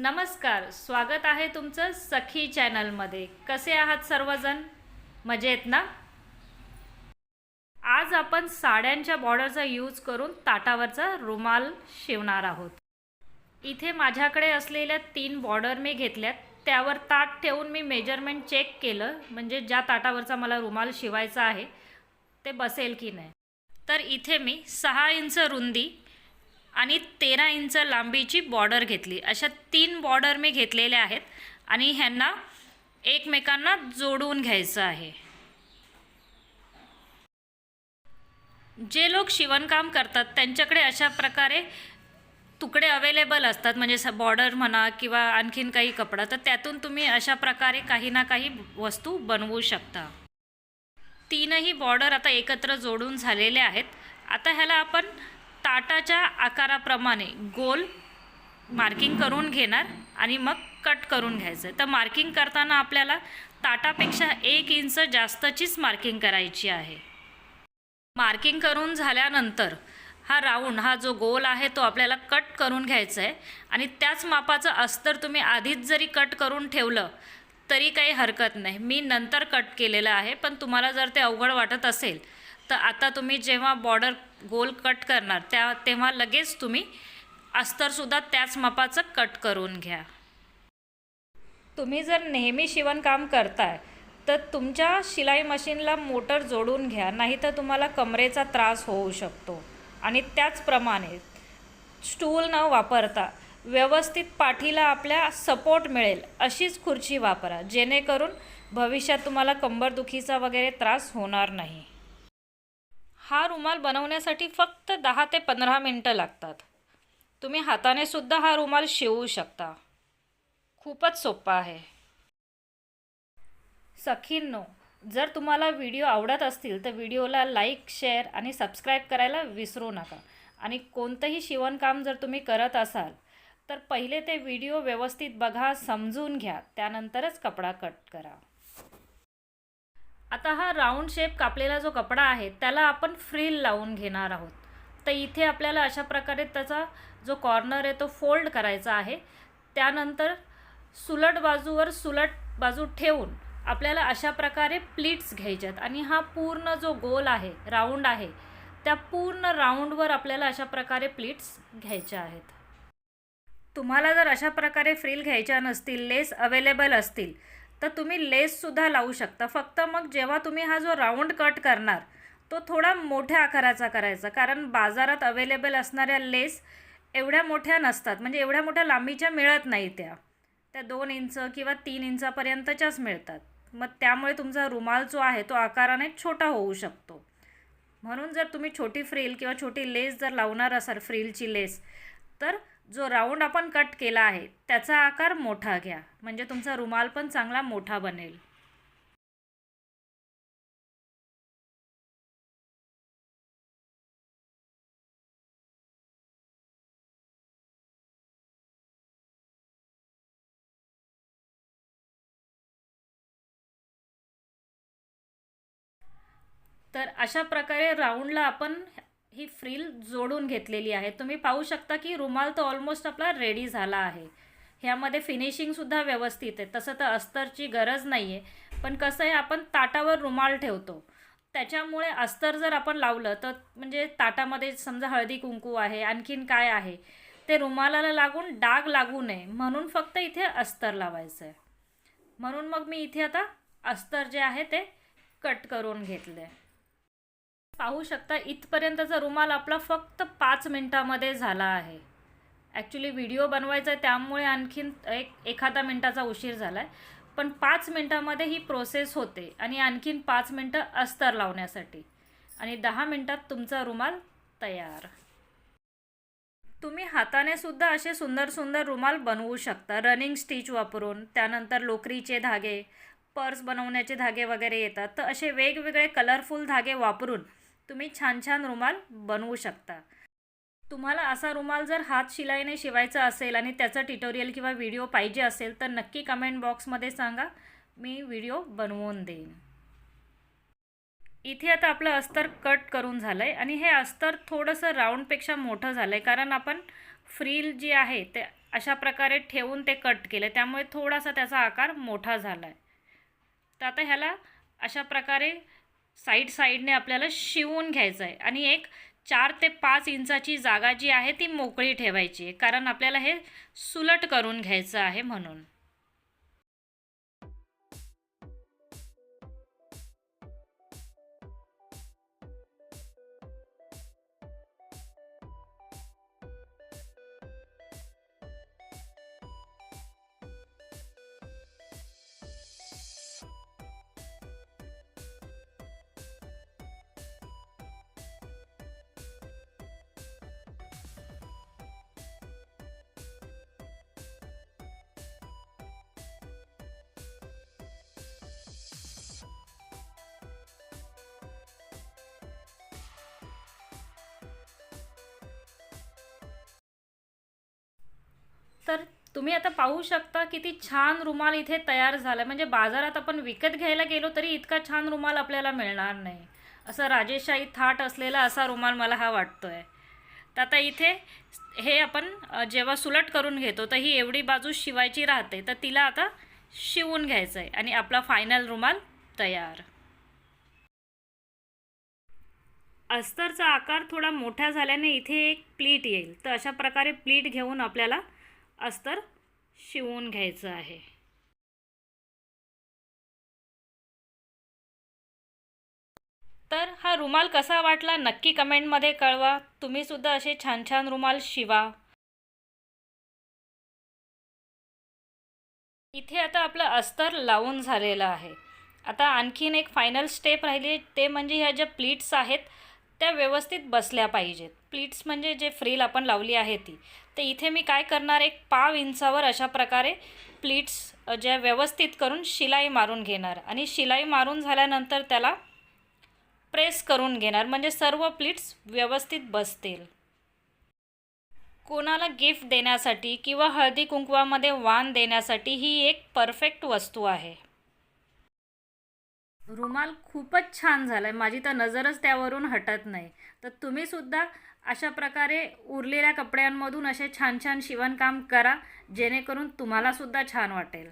नमस्कार स्वागत आहे तुमचं सखी चॅनलमध्ये. कसे आहात सर्वजण? मजेत ना? आज आपण साड्यांच्या बॉर्डरचा यूज करून ताटावरचा रुमाल शिवणार आहोत. इथे माझ्याकडे असलेल्या तीन बॉर्डर मी घेतल्यात. त्यावर ताट ठेवून मी मेजरमेंट चेक केलं म्हणजे ज्या ताटावरचा मला रुमाल शिवायचा आहे ते बसेल की नाही. तर इथे मी सहा इंच रुंदी आणि तेरा इंच लांबीची बॉर्डर घेतली. अशा तीन बॉर्डर मी घेतलेल्या आहेत आणि ह्यांना एकमेकांना जोडून घ्यायचं आहे. जे लोक शिवणकाम करतात त्यांच्याकडे अशा प्रकारे तुकडे अवेलेबल असतात म्हणजे स बॉर्डर म्हणा किंवा आणखीन काही कपडा तर त्यातून तुम्ही अशा प्रकारे काही ना काही वस्तू बनवू शकता. तीनही बॉर्डर आता एकत्र जोडून झालेले आहेत. आता ह्याला आपण ताटाच्या आकाराप्रमाणे गोल मार्किंग करून घेणार आणि मग कट करून घ्यायचं. तर मार्किंग करताना आपल्याला ताटापेक्षा एक इंच जास्तचीच मार्किंग करायची आहे. मार्किंग करून झाल्यानंतर हा राऊंड हा जो गोल आहे तो आपल्याला कट करून घ्यायचा आहे. आणि त्याच मापाचं अस्तर तुम्ही आधीच जरी कट करून ठेवलं तरी काही हरकत नाही. मी नंतर कट केलेलं आहे पण तुम्हाला जर ते अवघड वाटत असेल तर आता तुम्ही जेव्हा बॉर्डर गोल कट करणार. त्या तेव्हा लगेच तुम्ही अस्तरसुद्धा त्याच मापाचं कट करून घ्या. तुम्ही जर नेहमी शिवणकाम करताय तर तुमच्या शिलाई मशीनला मोटर जोडून घ्या नाही तर तुम्हाला कमरेचा त्रास होऊ शकतो. आणि त्याचप्रमाणे स्टूल न वापरता व्यवस्थित पाठीला आपल्या सपोर्ट मिळेल अशीच खुर्ची वापरा. जेणेकरून भविष्यात तुम्हाला कंबरदुखीचा वगैरे त्रास होणार नाही. हा रुमाल बनवण्यासाठी फक्त दहा ते पंधरा मिनटं लागतात. तुम्ही हाताने सुद्धा हा रुमाल शिवू शकता. खूपच सोपा आहे. सखींनो जर तुम्हाला व्हिडिओ आवडत असतील तर व्हिडिओला लाईक शेअर आणि सबस्क्राईब करायला विसरू नका. आणि कोणतंही शिवणकाम जर तुम्ही करत असाल तर पहिले ते व्हिडिओ व्यवस्थित बघा समजून घ्या. त्यानंतरच कपडा कट करा. आता हा राऊंड शेप कापलेला जो कपडा आहे त्याला आपण फ्रील लावून घेणार आहोत. तर इथे आपल्याला अशा प्रकारे त्याचा जो कॉर्नर आहे तो फोल्ड करायचा आहे. त्यानंतर सुलट बाजूवर सुलट बाजू ठेवून आपल्याला अशा प्रकारे प्लीट्स घ्यायच्यात. आणि हा पूर्ण जो गोल आहे राऊंड आहे त्या पूर्ण राऊंडवर आपल्याला अशा प्रकारे प्लीट्स घ्यायच्या आहेत. तुम्हाला जर अशा प्रकारे फ्रील घ्यायच्या नसतील लेस अवेलेबल असतील तर तुम्ही लेससुद्धा लावू शकता. फक्त मग जेव्हा तुम्ही हा जो राऊंड कट करणार तो थोडा मोठ्या आकाराचा करायचा. कारण बाजारात अवेलेबल असणाऱ्या लेस एवढ्या मोठ्या नसतात. म्हणजे एवढ्या मोठ्या लांबीच्या मिळत नाही त्या. त्या दोन इंच किंवा तीन इंचापर्यंतच्याच मिळतात. मग त्यामुळे तुमचा रुमाल जो आहे तो आकाराने छोटा होऊ शकतो. म्हणून जर तुम्ही छोटी फ्रील किंवा छोटी लेस जर लावणार असाल फ्रीलची लेस तर जो राऊंड आपण कट केला आहे त्याचा आकार मोठा घ्या. म्हणजे तुमचा रुमाल पण चांगला मोठा बनेल. तर अशा प्रकारे राऊंडला आपण ही फ्रील जोडून घेतलेली आहे. तुम्ही पाहू शकता की रुमाल तर ऑलमोस्ट आपला रेडी झाला आहे. ह्यामध्ये फिनिशिंगसुद्धा व्यवस्थित आहे. तसं तर अस्तरची गरज नाही आहे पण कसं आहे आपण ताटावर रुमाल ठेवतो. त्याच्यामुळे अस्तर जर आपण लावलं तर म्हणजे ताटामध्ये समजा हळदी कुंकू आहे आणखीन काय आहे ते रुमालाला लागून डाग लागू नये. म्हणून फक्त इथे अस्तर लावायचं आहे म्हणून मग मी इथे आता अस्तर जे आहे ते कट करून घेतलं आहे पाहू शकता इथपर्यंतचा रुमाल आपला फक्त पाच मिनटामध्ये झाला आहे. ॲक्च्युली व्हिडिओ बनवायचा आहे त्यामुळे आणखीन एक एखादा मिनटाचा उशीर झाला आहे पण पाच मिनटामध्ये ही प्रोसेस होते आणि आणखीन पाच मिनटं अस्तर लावण्यासाठी. आणि दहा मिनटात तुमचा रुमाल तयार. तुम्ही हाताने सुद्धा असे सुंदर सुंदर रुमाल बनवू शकता. रनिंग स्टिच वापरून त्यानंतर लोकरीचे धागे पर्स बनवण्याचे धागे वगैरे येतात. तर असे वेगवेगळे कलरफुल धागे वापरून तुम्ही छान छान रुमाल बनवू शकता. तुम्हाला असा रुमाल जर हात शिलाईने शिवायचा असेल आणि त्याचं ट्युटोरियल किंवा व्हिडिओ पाहिजे असेल तर नक्की कमेंट बॉक्समध्ये सांगा. मी व्हिडिओ बनवून देईन. इथे आता आपलं अस्तर कट करून झालं आहे आणि हे अस्तर थोडंसं राऊंडपेक्षा मोठं झालं आहे कारण आपण फ्रील जी आहे ते अशा प्रकारे ठेवून ते कट केलं त्यामुळे थोडासा त्याचा आकार मोठा झाला आहे तर आता ह्याला अशा प्रकारे साईड साईडने आपल्याला शिवून घ्यायचं आहे आणि एक चार ते पाच इंचाची जागा जी आहे ती मोकळी ठेवायची आहे. कारण आपल्याला हे सुलट करून घ्यायचं आहे म्हणून. तर तुम्ही आता पाहू शकता किती छान रुमाल इथे तयार झाला म्हणजे बाजारात आपण विकत घ्यायला गेलो तरी इतका छान रुमाल आपल्याला मिळणार नाही. असं राजेशाही थाट असलेला असा रुमाल मला हा वाटतो आहे तर आता इथे हे आपण जेव्हा सुलट करून घेतो तर ही एवढी बाजू शिवायची राहते. तर तिला आता शिवून घ्यायचं आहे आणि आपला फायनल रुमाल तयार. अस्तरचा आकार थोडा मोठा झाल्याने इथे एक प्लीट येईल. तर अशा प्रकारे प्लीट घेऊन आपल्याला अस्तर शिवून घ्यायचं आहे. तर हा रुमाल कसा वाटला नक्की कमेंटमध्ये कळवा. तुम्ही सुद्धा असे छान छान रुमाल शिवा. इथे आता आपलं अस्तर लावून झालेलं आहे. आता आणखीन एक फायनल स्टेप राहिली ते म्हणजे ह्या ज्या प्लीट्स आहेत त्या व्यवस्थित बसल्या पाहिजेत. प्लीट्स म्हणजे जे फ्रील आपण लावली आहे ती. तर इथे मी काय करणार एक पाव इंचावर अशा प्रकारे प्लीट्स ज्या व्यवस्थित करून शिलाई मारून घेणार आणि शिलाई मारून झाल्यानंतर त्याला प्रेस करून घेणार. म्हणजे सर्व प्लीट्स व्यवस्थित बसतील. कोणाला गिफ्ट देण्यासाठी किंवा हळदी कुंकवामध्ये वाण देण्यासाठी ही एक परफेक्ट वस्तू आहे. रुमाल खूपच छान झाला आहे माझी तर नजरच त्यावरून हटत नाही. तर तुम्ही सुद्धा अशा प्रकारे उरलेल्या कपड्यांमधून असे छान छान शिवणकाम करा जेणेकरून तुम्हाला सुद्धा छान वाटेल.